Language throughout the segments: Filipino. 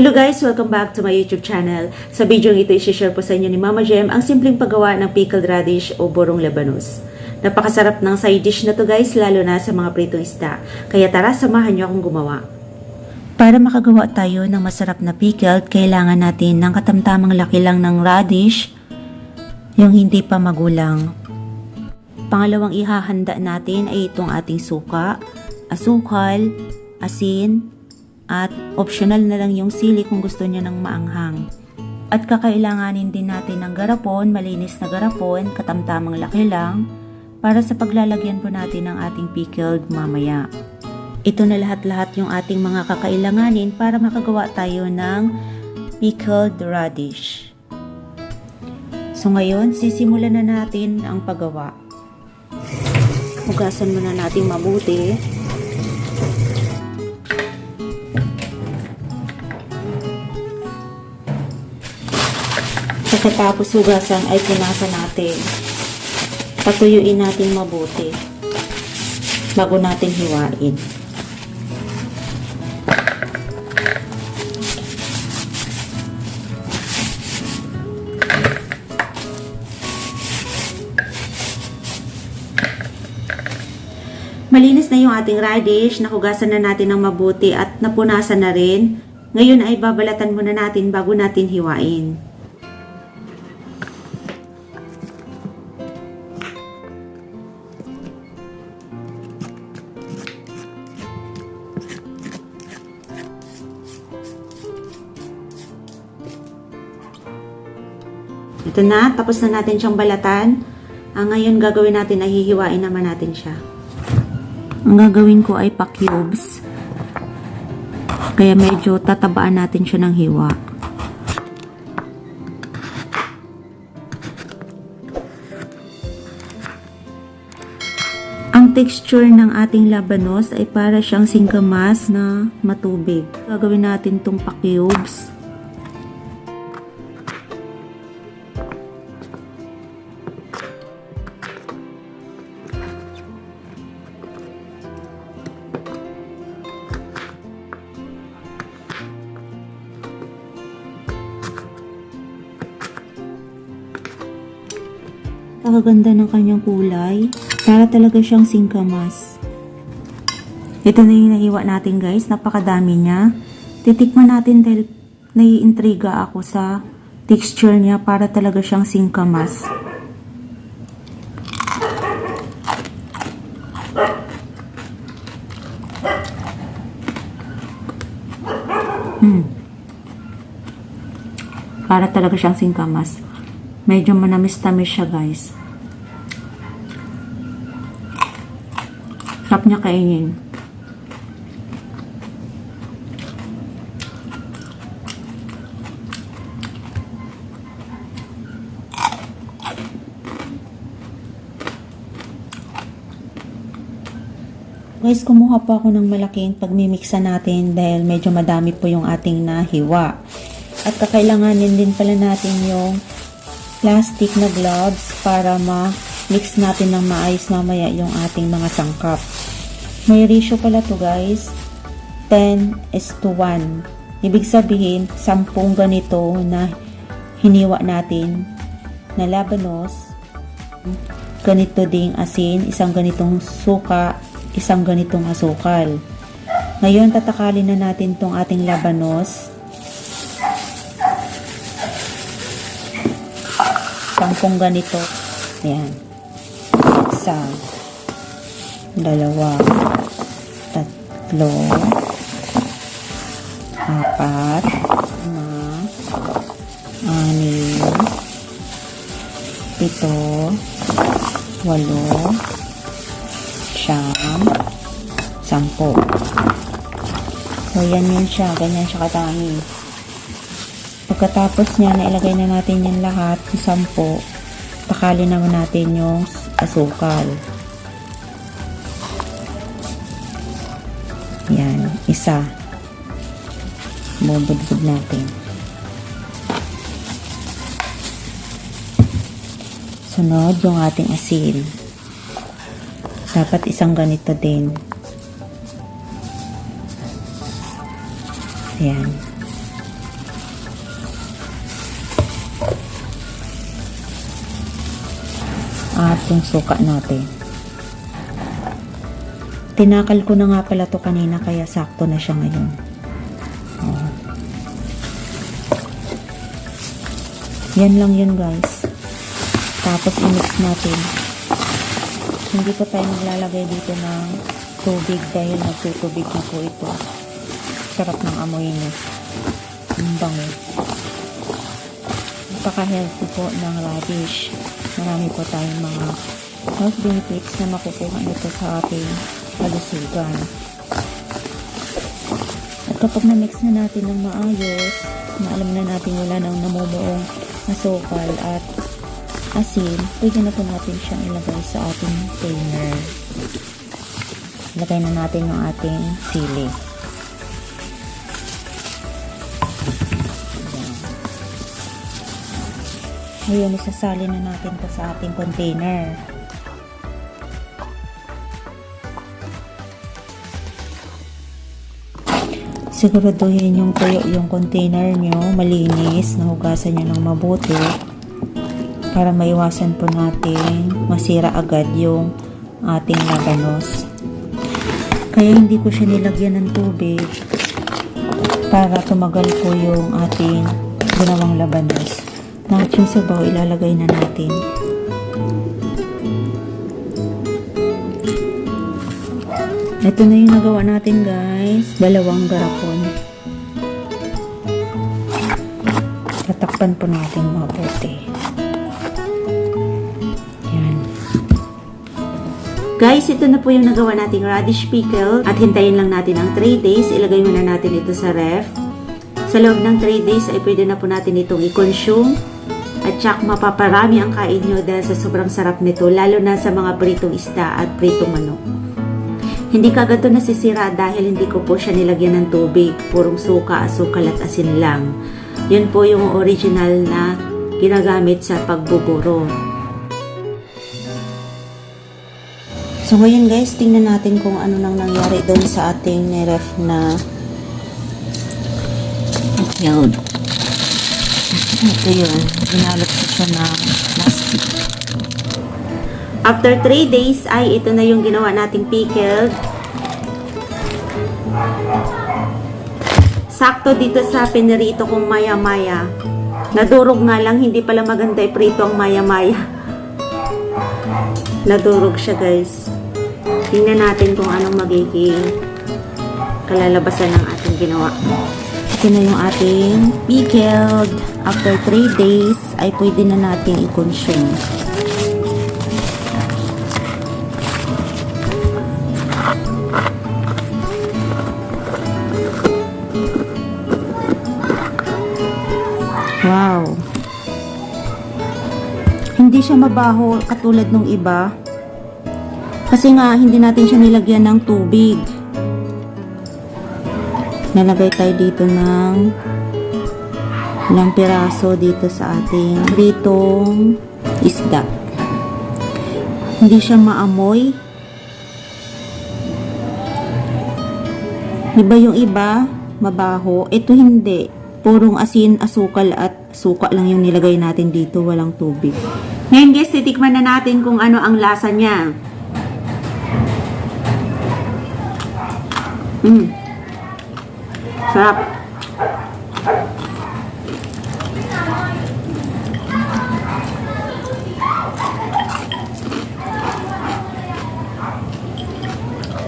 Hello guys! Welcome back to my YouTube channel. Sa video ito, isi-share po sa inyo ni Mama Jem ang simpleng paggawa ng pickled radish o borong labanos. Napakasarap ng side dish na to guys, lalo na sa mga pritong isda. Kaya tara, samahan niyo akong gumawa. Para makagawa tayo ng masarap na pickled, kailangan natin ng katamtamang laki lang ng radish, yung hindi pa magulang. Pangalawang ihahanda natin ay itong ating suka, asukal, asin, at optional na lang yung sili kung gusto niyo ng maanghang. At kakailanganin din natin ng garapon, malinis na garapon, katamtamang laki lang, para sa paglalagyan po natin ng ating pickled mamaya. Ito na lahat-lahat yung ating mga kakailanganin para makagawa tayo ng pickled radish. So ngayon, sisimulan na natin ang paggawa. Hugasan muna natin mabuti. Pagkatapos hugasan ay punasan natin. Patuyuin natin mabuti bago natin hiwain. Malinis na yung ating radish, nakugasan na natin ng mabuti at napunasan na rin. Ngayon ay babalatan muna natin bago natin hiwain. Ito na, tapos na natin siyang balatan. Ang ngayon gagawin natin ay hihiwain naman natin siya. Ang gagawin ko ay pa-cubes. Kaya medyo tatabaan natin siya ng hiwa. Ang texture ng ating labanos ay para siyang singkamas na matubig. Gagawin natin tong pa-cubes. Nakaganda ng kanyang kulay. Para talaga siyang singkamas. Ito na yung nahiwa natin guys. Napakadami niya. Titikman natin dahil naiintriga ako sa texture niya para talaga siyang singkamas. Hmm. Para talaga siyang singkamas. Medyo manamis-tamis siya guys. Sarap niya kainin. Guys, kumuha po ako ng malaking pagmimiksa natin dahil medyo madami po yung ating nahiwa. At kakailanganin din pala natin yung plastic na gloves para ma-mix natin ng maayos mamaya yung ating mga sangkap. May ratio pala to guys. 10 is to 1. Ibig sabihin, 10 ganito na hiniwa natin na labanos. Ganito ding asin, isang ganitong suka, isang ganitong asukal. Ngayon, tatakalin na natin tong ating labanos. Sampung ganito. Ayan. Isa. Dalawa. Tatlo. Apat. Lima. Anim. Pito. Walo. Siyam. Sampo. So, yan yun siya. Ganyan siya kadami. Pagkatapos niya, nailagay na natin yan lahat, yung sampo, takali naman natin yung asukal. Yan, isa. Bubudbud natin. Sunod, yung ating asin. Dapat isang ganito din. Ayan. Ating suka natin. Tinakal ko na nga pala to kanina kaya sakto na siya ngayon. Oh. Yan lang yun guys. Tapos i-mix natin. Hindi pa tayo maglalagay dito ng tubig dahil nagtutubig na po ito. Sarap ng amoy niya. Ang bango. Napaka-healthy po ng radish. Marami po tayong mga health benefits na makukuha nito sa ating kalusugan. At kapag na-mix na natin ng maayos, na na natin wala nang namumuong asukal at asin, pwede na po natin siyang ilagay sa ating container. Ilagay na natin yung ating sili. Ngayon, isasali na natin to sa ating container. Siguraduhin yung tuyo yung container nyo, malinis, nahugasan nyo ng mabuti para maiwasan po natin masira agad yung ating labanos. Kaya hindi ko siya nilagyan ng tubig para tumagal po yung ating ginawang labanos. Lahat yung sabaw ilalagay na natin. Ito na yung nagawa natin guys. Dalawang garapon. Tatakpan po natin mabuti. Guys, ito na po yung nagawa nating radish pickle. At hintayin lang natin ang 3 days. Ilagay muna natin ito sa ref. Sa loob ng 3 days ay pwede na po natin itong i-consume. At tsak mapaparami ang kain nyo dahil sa sobrang sarap nito. Lalo na sa mga pritong isda at pritong manok. Hindi kagad to nasisira dahil hindi ko po siya nilagyan ng tubig. Purong suka, asukal at asin lang. Yun po yung original na ginagamit sa pagbuburo. So ngayon guys, tingnan natin kung ano nang nangyari doon sa ating niref na yun. Ito yun. Inalot ko siya ng plastic. After 3 days ay ito na yung ginawa nating pickled. Sakto dito sa pinirito kong maya-maya. Nadurog nga lang, hindi pala maganda iprito ang maya-maya. Nadurog siya guys. Tingnan natin kung anong magiging kalalabasan ng ating ginawa. Ito na yung ating pickled. After 3 days ay pwede na natin i-consume. Wow. Hindi siya mabaho katulad nung iba. Kasi nga, hindi natin siya nilagyan ng tubig. Nalagay tayo dito ng ilang piraso dito sa ating pritong isda. Hindi siya maamoy. Iba yung iba, mabaho. Ito hindi. Purong asin, asukal at suka lang yung nilagay natin dito, walang tubig. Ngayon guys, titikman na natin kung ano ang lasa niya. Mm. Sarap.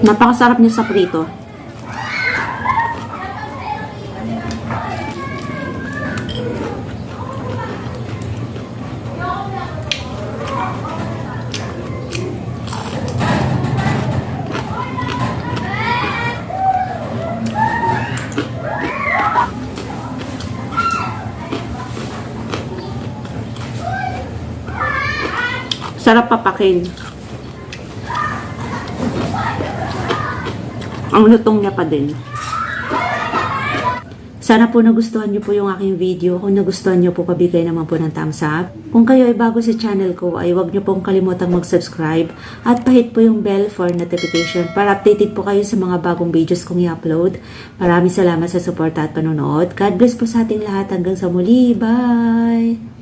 Napakasarap niya sa prito. Sarap papakin. Ang lutong niya pa din. Sana po nagustuhan niyo po yung aking video. Kung nagustuhan niyo po, pabigay naman po ng thumbs up. Kung kayo ay bago sa channel ko, ay huwag niyo pong kalimutang mag-subscribe at pahit po yung bell for notification para updated po kayo sa mga bagong videos kong i-upload. Maraming salamat sa suporta at panonood. God bless po sa ating lahat. Hanggang sa muli. Bye!